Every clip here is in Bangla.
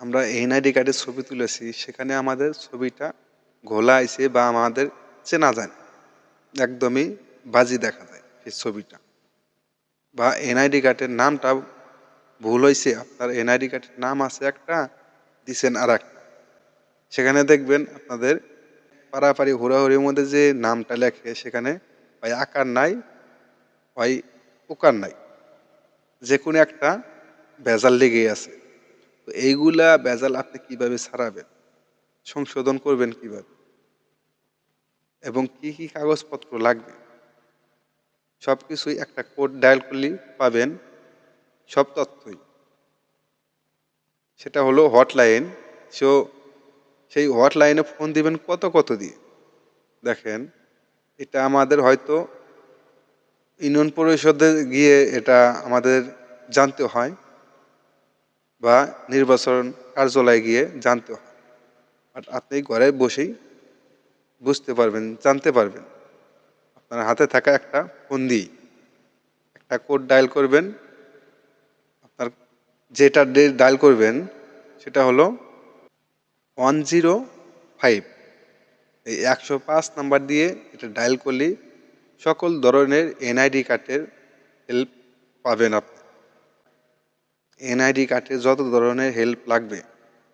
আমরা এনআইডি কার্ডের ছবি তুলেছি, সেখানে আমাদের ছবিটা ঘোলা আইছে বা আমাদের চেনা যায়। একদমই বাজি দেখা যায় সেই ছবিটা। বা এনআইডি কার্ডের নামটা ভুল হয়েছে, আপনার এনআইডি কার্ডের নাম আছে একটা, দিছেন আর একটা সেখানে দেখবেন আপনাদের পাড়াপাড়ি হুড়াহুড়ির মধ্যে যে নামটা লেখে, সেখানে হয় আকার নাই হয় উকার নাই। যে কোনো একটা ভেজাল লেগেই আছে। তো এইগুলা ভেজাল আপনি কীভাবে ছাড়াবেন সংশোধন করবেন কীভাবে? এবং কি কি কাগজপত্র লাগবে? সব কিছুই একটা কোড ডায়াল করলেই পাবেন সব তথ্যই। সেটা হলো হটলাইন। সো সেই হটলাইনে ফোন দিবেন কত কত দিয়ে? দেখেন, এটা আমাদের হয়তো ইউনিয়ন পরিষদে গিয়ে এটা আমাদের জানতে হয়। বা নির্বাচন কার্যালয়ে গিয়ে জানতে হয় আর আপনি ঘরে বসেই বুঝতে পারবেন, জানতে পারবেন। আপনার হাতে থাকা একটা ফোন দিয়েই একটা কোড ডায়াল করবেন। আপনার যেটা ডায়াল করবেন, সেটা হলো ওয়ান জিরো ফাইভ। এই একশো পাঁচ নাম্বার দিয়ে এটা ডায়াল করলে সকল ধরনের এনআইডি কার্ডের হেল্প পাবেন আপনি। এনআইডি কার্ডে যত ধরনের হেল্প লাগবে,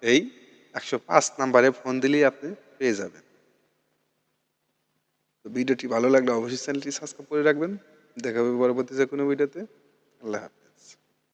এই একশো পাঁচ নাম্বারে ফোন দিলেই আপনি পেয়ে যাবেন। তো ভিডিওটি ভালো লাগলে অবশ্যই চ্যানেলটি সাবস্ক্রাইব করে রাখবেন। দেখা হবে পরবর্তী যে কোনো ভিডিওতে আল্লাহ হাফেজ।